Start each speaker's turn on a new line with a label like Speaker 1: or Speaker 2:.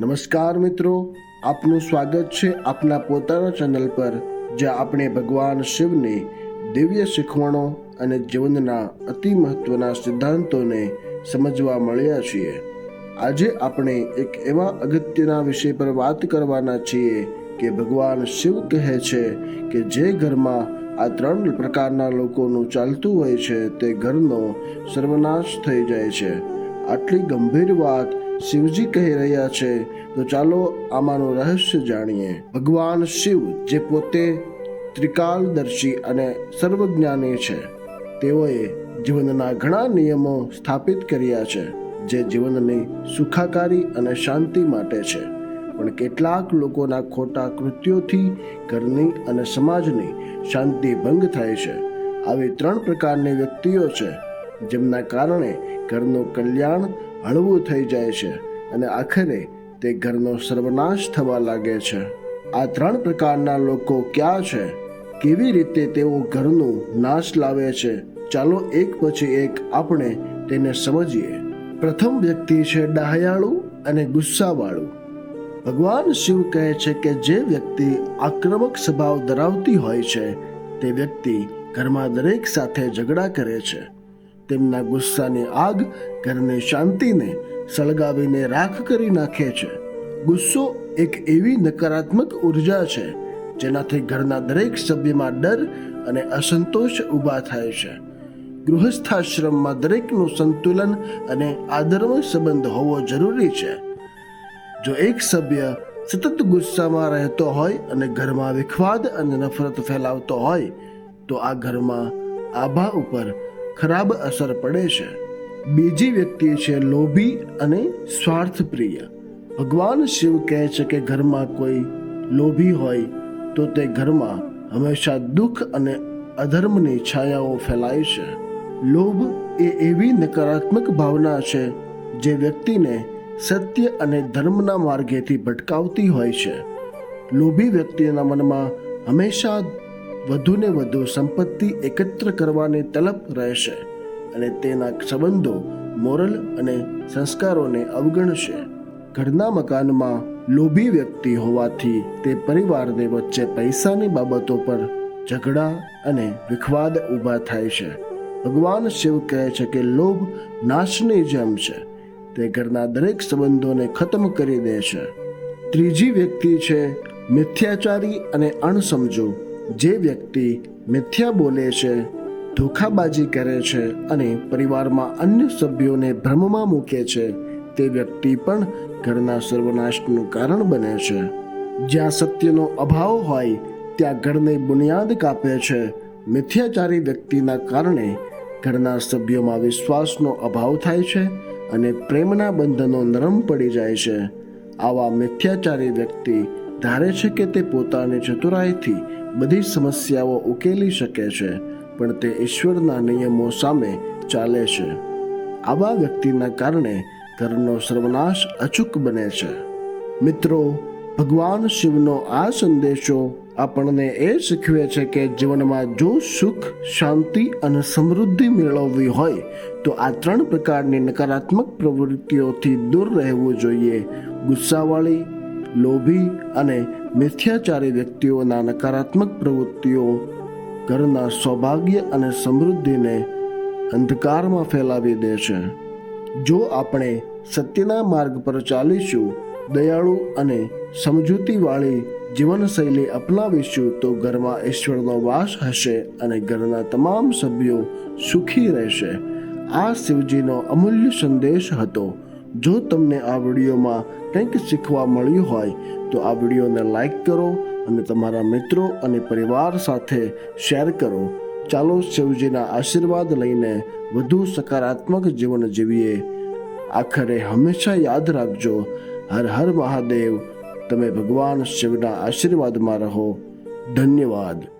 Speaker 1: નમસ્કાર મિત્રો, આપનું સ્વાગત છે આપના પોતાના ચેનલ પર, જ્યાં આપણે ભગવાન શિવની દિવ્ય શીખવણો અને જીવનના અતિ મહત્વના સિદ્ધાંતોને સમજવા મળ્યા છીએ. આજે આપણે એક એવા અગત્યના વિષય પર વાત કરવાના છીએ કે ભગવાન શિવ કહે છે કે જે ઘરમાં આ ત્રણ પ્રકારના લોકોનું ચાલતું હોય છે, તે ઘરનો સર્વનાશ થઈ જાય છે. આટલી ગંભીર વાત શિવજી કહી રહ્યા છે, તો ચાલો આમાંનું રહસ્ય જાણીએ. ભગવાન શિવ જે પોતે ત્રિકાલદર્શી અને સર્વજ્ઞાની છે, તેઓએ જીવનના ઘણા નિયમો સ્થાપિત કર્યા છે, જે જીવનની સુખાકારી અને શાંતિ માટે છે. પણ કેટલાક લોકોના ખોટા કૃત્યોથી ઘરની અને સમાજની શાંતિ ભંગ થાય છે. આવી ત્રણ પ્રકારની વ્યક્તિઓ છે, જેમના કારણે ઘરનું કલ્યાણ હળવું થઈ જાય છે અને આખરે તે ઘરનો સર્વનાશ થવા લાગે છે. આ ત્રણ પ્રકારના લોકો ક્યાં છે? કેવી રીતે તેઓ ઘરનું નાશ લાવે છે? ચાલો એક પછી એક આપણે તેને સમજીએ. પ્રથમ વ્યક્તિ છે ડાહયાળુ અને ગુસ્સાવાળું. ભગવાન શિવ કહે છે કે જે વ્યક્તિ આક્રમક સ્વભાવ ધરાવતી હોય છે, તે વ્યક્તિ ઘરમાં દરેક સાથે ઝઘડા કરે છે. તેમના ગુસ્સાની આગ, ઘરને શાંતિને સળગાવીને રાખ કરી નાખે છે. ગુસ્સો એક એવી નકારાત્મક ઊર્જા છે, જેનાથી ઘરના દરેક સભ્યમાં ડર અને અસંતોષ ઊભા થાય છે. ગૃહસ્થાશ્રમમાં દરેકનું સંતુલન અને આદરમય સંબંધ હોવો જરૂરી છે. જો એક સભ્ય સતત ગુસ્સામાં રહેતો હોય અને ઘરમાં વિખવાદ અને નફરત ફેલાવતો હોય, તો આ ઘરમાં આભા ઉપર ખરાબ અસર પડે છે. બીજી વ્યક્તિ છે લોભી અને સ્વાર્થપ્રિય. ભગવાન શિવ કહે છે કે ઘરમાં કોઈ લોભી હોય તો તે ઘરમાં હંમેશા દુઃખ અને અધર્મની છાયાઓ ફેલાય છે. લોભ એ એવી નકારાત્મક ભાવના છે જે વ્યક્તિને સત્ય અને ધર્મના માર્ગેથી ભટકાવતી હોય છે. લોભી વ્યક્તિના મનમાં હંમેશા વધુને વધુ સંપત્તિ એકત્ર કરવાની તલપ રહેશે અને તેના સંબંધો મોરલ અને સંસ્કારોને અવગણશે. ઘરના મકાનમાં લોભી વ્યક્તિ હોવાથી તે પરિવારને વચ્ચે પૈસાની બાબતો પર ઝઘડા અને વિખવાદ ઊભા થાય છે. ભગવાન શિવ કહે છે કે લોભ નાશની જેમ છે. તે ઘરના દરેક સંબંધોને ખતમ કરી દે છે. ત્રીજી વ્યક્તિ છે મિથ્યાચારી અને અણસમજુ. જે વ્યક્તિ મિથ્યા બોલે છે, ધોખાબાજી કરે છે અને પરિવારમાં અન્ય સભ્યોને ભ્રમમાં મૂકે છે, તે વ્યક્તિ પણ ઘરના સર્વનાશનું કારણ બને છે. જ્યાં સત્યનો અભાવ હોય, ત્યાં ઘરની બુનિયાદ કાપે છે. મિથ્યાચારી વ્યક્તિના કારણે ઘરના સભ્યોમાં વિશ્વાસનો અભાવ થાય છે અને પ્રેમના બંધનો નરમ પડી જાય છે. આવા મિથ્યાચારી વ્યક્તિ ધારે છે કે તે પોતાની ચતુરાઈથી બધી સમસ્યાઓ ઉકેલી શકે છે, પણ તે ઈશ્વરના નિયમો સામે ચાલે છે. આવા વ્યક્તિના કારણે ઘરનો સર્વનાશ અચૂક બને છે. મિત્રો, ભગવાન શિવનો આ સંદેશો આપણને એ શીખવે છે કે જીવનમાં જો સુખ, શાંતિ અને સમૃદ્ધિ મેળવવી હોય, તો આ ત્રણ પ્રકારની નકારાત્મક પ્રવૃત્તિઓથી દૂર રહેવું જોઈએ. ગુસ્સાવાળી લોભી અને મિથ્યાચારી વ્યક્તિઓના નકારાત્મક પ્રવૃત્તિઓ ઘરના સૌભાગ્ય અને સમૃદ્ધિને અંધકારમાં ફેલાવી દે છે. જો આપણે સત્યના માર્ગ પર ચાલીશું, દયાળુ અને સમજૂતીવાળી જીવનશૈલી અપનાવીશું, તો ઘરમાં ઈશ્વરનો વાસ હશે અને ઘરના તમામ સભ્યો સુખી રહેશે. આ શિવજીનો અમૂલ્ય સંદેશ હતો. જો તમને આ વિડીયોમાં કંઈક શીખવા મળ્યું હોય, તો આ વિડીયોને લાઈક કરો અને તમારા મિત્રો અને પરિવાર સાથે શેર કરો. ચાલો શિવજીના આશીર્વાદ લઈને વધુ સકારાત્મક જીવન જીવીએ. આખરે હંમેશા યાદ રાખજો, હર હર મહાદેવ, તમે ભગવાન શિવના આશીર્વાદમાં રહો. ધન્યવાદ.